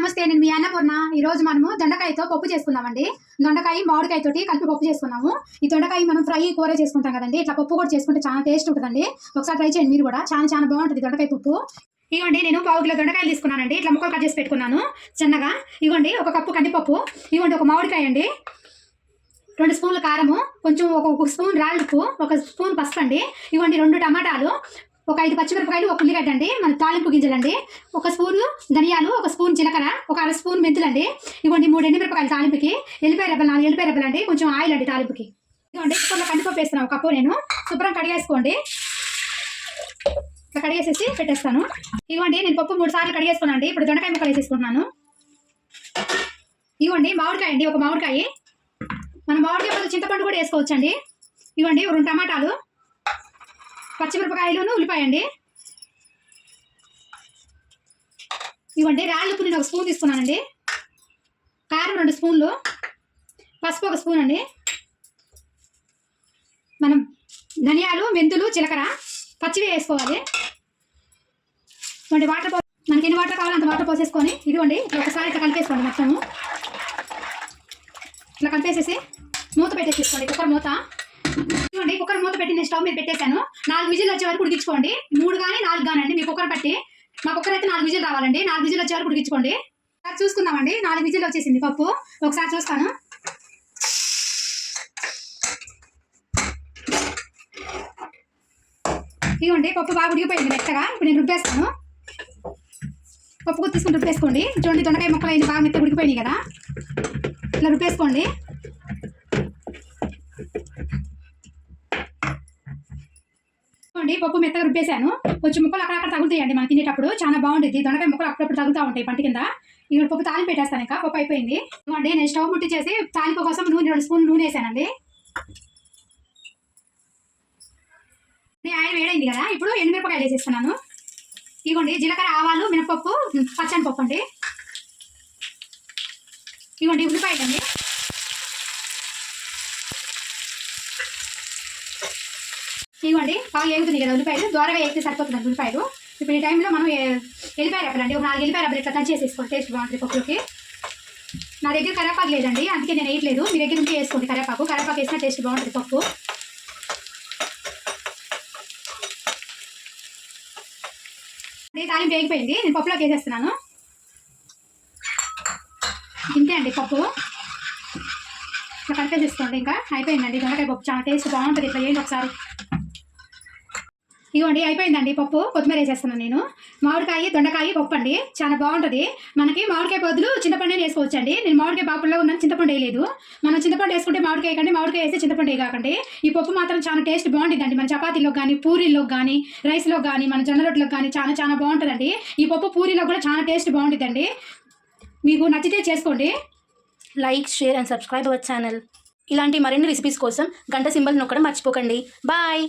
నమస్తే నేను మీ అన్నపూర్ణ. ఈ రోజు మనము దొండకాయతో పప్పు చేసుకుందామండి. దొండకాయ మామిడికాయ తోటి కలిపి పప్పు చేసుకున్నాము. ఈ దొండకాయ మనం ఫ్రై కూర చేసుకుంటాం కదండి. ఇట్లా పప్పు కూడా చేసుకుంటే చాలా టేస్ట్ ఉంటుందండి. ఒకసారి ట్రై చేయండి మీరు కూడా. చాలా చాలా బాగుంటుంది దొండకాయ పప్పు. ఇవ్వండి నేను పావు కిలో దొండకాయలు తీసుకున్నానండి. ఇట్లా ముక్కలు కట్ చేసి పెట్టుకున్నాను. చిన్నగా ఇవ్వండి ఒక కప్పు కందిపప్పు. ఇవ్వండి ఒక మామిడికాయ అండి. రెండు స్పూన్ల కారము. కొంచెం ఒక ఒక స్పూన్ రాళ్ళుప్పు ఒక స్పూన్ పసుపు అండి. ఇవ్వండి రెండు టమాటాలు. ఒక ఐదు పచ్చిమిరపకాయలు ఒక ఉల్లిగడ్డ అండి మన తాలింపు గింజలండి ఒక స్పూను ధనియాలు ఒక స్పూన్ జీలకర్ర ఒక అర స్పూన్ మెంతులండి. ఇవ్వండి మూడు ఎండుమిరపకాయలు తాలింపుకి ఎల్లిపాయ రెబ్బలు నాలుగు ఎల్లిపాయ రెబ్బలు అండి కొంచెం ఆయిల్ అండి తాలింపుకి. ఇదిగోండి కుక్కర్లో కందిపప్పు వేస్తున్నాను ఒక కప్పు నేను. శుభ్రం కడిగేసుకోండి. ఇట్లా కడిగేసేసి పెట్టేస్తాను. ఇవ్వండి నేను పప్పు మూడు సార్లు కడిగేసుకున్నాను అండి ఇప్పుడు దొండకాయ ముక్కలు వేసేసుకుంటున్నాను. ఇవ్వండి మామిడికాయ అండి ఒక మామిడికాయ. మన మామిడికాయ చింతపండు కూడా వేసుకోవచ్చండి. ఇవ్వండి రెండు టమాటాలు. పచ్చిమిరపకాయలును ఉల్లిపాయ అండి ఇవ్వండి రాళ్ళుప్పు నేను ఒక స్పూన్ తీసుకున్నానండి. కారం రెండు స్పూన్లు పసుపు ఒక స్పూన్ అండి. మనం ధనియాలు మెంతులు జీలకర్ర పచ్చివి వేసుకోవాలి. ఇవ్వండి వాటర్ పో మనకి ఎన్ని వాటర్ కావాలో అంత వాటర్ పోసేసుకొని ఇదిగోండి ఇట్లా ఒకసారి ఇట్లా కలిపేసుకోండి మొత్తము. ఇట్లా కలిపేసేసి మూత పెట్టేసేసుకోండి కుక్కర్ మూత. చూడండి కుక్కర్ మూత పెట్టి నేను స్టవ్ మీద పెట్టేశాను. నాలుగు విజిల్ వచ్చే వరకు ఉడికించుకోండి. మూడు కానీ నాలుగు కానీ అండి మీ కుక్కర్ పట్టి మా కుక్కర్ అయితే నాలుగు విజిల్ రావాలండి. నాలుగు విజిల్ వచ్చే వరకు ఉడికించుకోండి. ఒకసారి చూసుకుందామండి. నాలుగు విజిల్ వచ్చేసింది పప్పు. ఒకసారి చూస్తాను. ఇదిగోండి పప్పు బాగా ఉడికిపోయింది మెత్తగా. ఇప్పుడు నేను రుబ్బేస్తాను. పప్పు కూడా తీసుకుని రుబ్బేసుకోండి. చూడండి దొండకాయ ముక్కలు అయింది బాగా మెత్త ఉడికిపోయినాయి కదా. ఇలా రుబ్బేసుకోండి. చూడండి పప్పు మెత్తగా రుబ్బేశాను. కొంచెం ముక్కలు అక్కడక్కడ తగులుతాయండి మనం తినేటప్పుడు. చాలా బాగుంటుంది. దొండకాయ ముక్కలు అప్పుడప్పుడు తగులుతూ ఉంటాయి పంట కింద. ఇక్కడ పప్పు తాలింపు పెట్టేస్తాను ఇంకా. పప్పు అయిపోయింది. ఇవ్వండి నేను స్టవ్ ముట్టి చేసి తాలింపు కోసం నూనె రెండు స్పూన్ నూనె వేసానండి. ఈ ఆయిల్ వేడైంది కదా ఇప్పుడు ఎండుమిరపకాయలు వేసేస్తున్నాను. ఇగోండి జీలకర్ర ఆవాలు మినపప్పు పచ్చని పప్పు అండి. ఇగోండి ఉల్లిపాయలు అండి ఇవ్వండి. బాగా ఏగుతుంది కదా ఉల్లిపాయలు ద్వారగా వేస్తే సరిపోతుంది ఉల్లిపాయలు? ఇప్పుడు ఈ టైంలో మనం ఏ- ఎల్లిపాయ ఒక నాలుగు ఎల్లిపాయ రెప్పలు ఇట్లా టచ్ చేసేసుకోండి. టేస్ట్ బాగుంటుంది పప్పులోకి. నా దగ్గర కరేపాకు లేదండి అందుకే నేను వేయట్లేదు. మీ దగ్గర ఉంటే వేసుకోండి కరేపాకు. కరేపాకు వేసిన టేస్ట్ బాగుంటుంది పప్పు. ఇది తాలింపు వేగిపోయింది నేను పప్పులోకి వేసేస్తున్నాను. ఇంతే అండి పప్పు. ఇట్లా కలిపేసేసుకోండి ఇంకా. అయిపోయిందండి. దొండకాయ పప్పు చాలా టేస్ట్ బాగుంటుంది. ఇట్లా వేయండి ఒకసారి. ఇవ్వండి అయిపోయిందండి పప్పు. కొత్తిమీర వేసేస్తున్నాను నేను. మామిడికాయ దొండకాయ పప్పు అండి చాలా బాగుంటుంది. మనకి మామిడికాయ బదులు చింతపండు వేసుకోవచ్చు అండి నేను మామిడికాయ పాపల్లో ఉన్నాను చింతపండు వేయలేదు. మనం చింతపండు వేసుకుంటే మామిడికాయ కంటే మామిడికాయ వేస్తే చింతపండు కాకండి ఈ పప్పు మాత్రం చాలా టేస్ట్ బాగుంటుందండి. మన చపాతీలో కానీ పూరీలో కానీ రైస్లో కానీ మన జొన్న రొట్టెలో కానీ చాలా చాలా బాగుంటుందండి. ఈ పప్పు పూరీలో కూడా చాలా టేస్ట్ బాగుంటుందండి. మీకు నచ్చితే చేసుకోండి. Like share and subscribe our channel. ఇలాంటి మరిన్ని రెసిపీస్ కోసం గంట సింబల్ నొక్కడం మర్చిపోకండి. బాయ్!